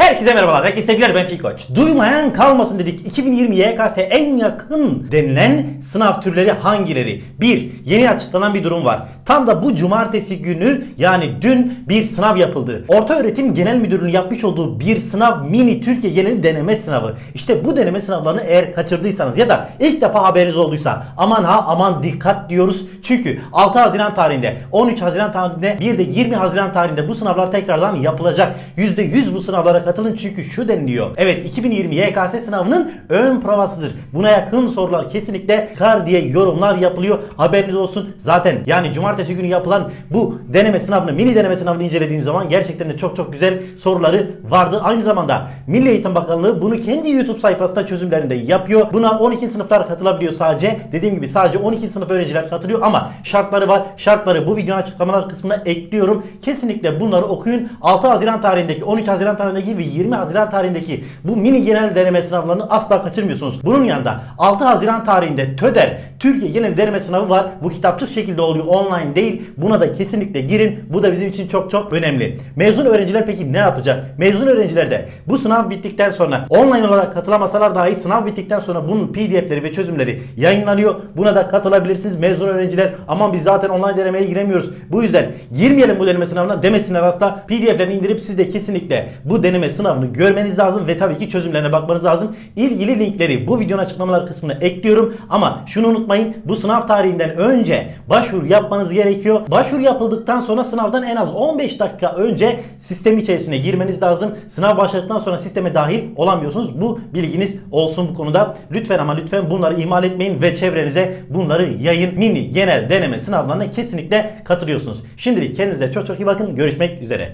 Herkese merhabalar, herkese sevgiler ben Fikoç. Duymayan kalmasın dedik. 2020 YKS en yakın denilen sınav türleri hangileri? 1. Yeni açıklanan bir durum var. Tam da bu cumartesi günü yani dün bir sınav yapıldı. Orta Öğretim Genel Müdürlüğü'nün yapmış olduğu bir sınav mini Türkiye genel deneme sınavı. İşte bu deneme sınavlarını eğer kaçırdıysanız ya da ilk defa haberiniz olduysa aman ha aman dikkat diyoruz. Çünkü 6 Haziran tarihinde, 13 Haziran tarihinde bir de 20 Haziran tarihinde bu sınavlar tekrardan yapılacak. %100 bu sınavlara katılın çünkü şu deniliyor. Evet 2020 YKS sınavının ön provasıdır. Buna yakın sorular kesinlikle kar diye yorumlar yapılıyor. Haberiniz olsun. Zaten yani cumartesi günü yapılan bu deneme sınavını, mini deneme sınavını incelediğim zaman gerçekten de çok çok güzel soruları vardı. Aynı zamanda Milli Eğitim Bakanlığı bunu kendi YouTube sayfasında çözümlerinde yapıyor. Buna 12 sınıflar katılabiliyor sadece. Dediğim gibi sadece 12 sınıf öğrenciler katılıyor ama şartları var. Şartları bu videonun açıklamalar kısmına ekliyorum. Kesinlikle bunları okuyun. 6 Haziran tarihindeki, 13 Haziran tarihindeki ve 20 Haziran tarihindeki bu mini genel deneme sınavlarını asla kaçırmıyorsunuz. Bunun yanında 6 Haziran tarihinde TÖDER Türkiye Genel Deneme Sınavı var. Bu kitapçık şekilde oluyor. Online değil. Buna da kesinlikle girin. Bu da bizim için çok çok önemli. Mezun öğrenciler peki ne yapacak? Mezun öğrenciler de bu sınav bittikten sonra online olarak katılamasalar dahi sınav bittikten sonra bunun PDF'leri ve çözümleri yayınlanıyor. Buna da katılabilirsiniz mezun öğrenciler. Aman biz zaten online denemeye giremiyoruz. Bu yüzden girmeyelim bu deneme sınavına demesinler asla. PDF'lerini indirip siz de kesinlikle bu deneme sınavını görmeniz lazım ve tabii ki çözümlerine bakmanız lazım. İlgili linkleri bu videonun açıklamalar kısmına ekliyorum. Ama şunu unutmayın bu sınav tarihinden önce başvuru yapmanız gerekiyor. Başvuru yapıldıktan sonra sınavdan en az 15 dakika önce sistem içerisine girmeniz lazım. Sınav başladıktan sonra sisteme dahil olamıyorsunuz. Bu bilginiz olsun bu konuda. Lütfen ama lütfen bunları ihmal etmeyin ve çevrenize bunları yayın. Mini genel deneme sınavlarına kesinlikle katılıyorsunuz. Şimdilik kendinize çok çok iyi bakın. Görüşmek üzere.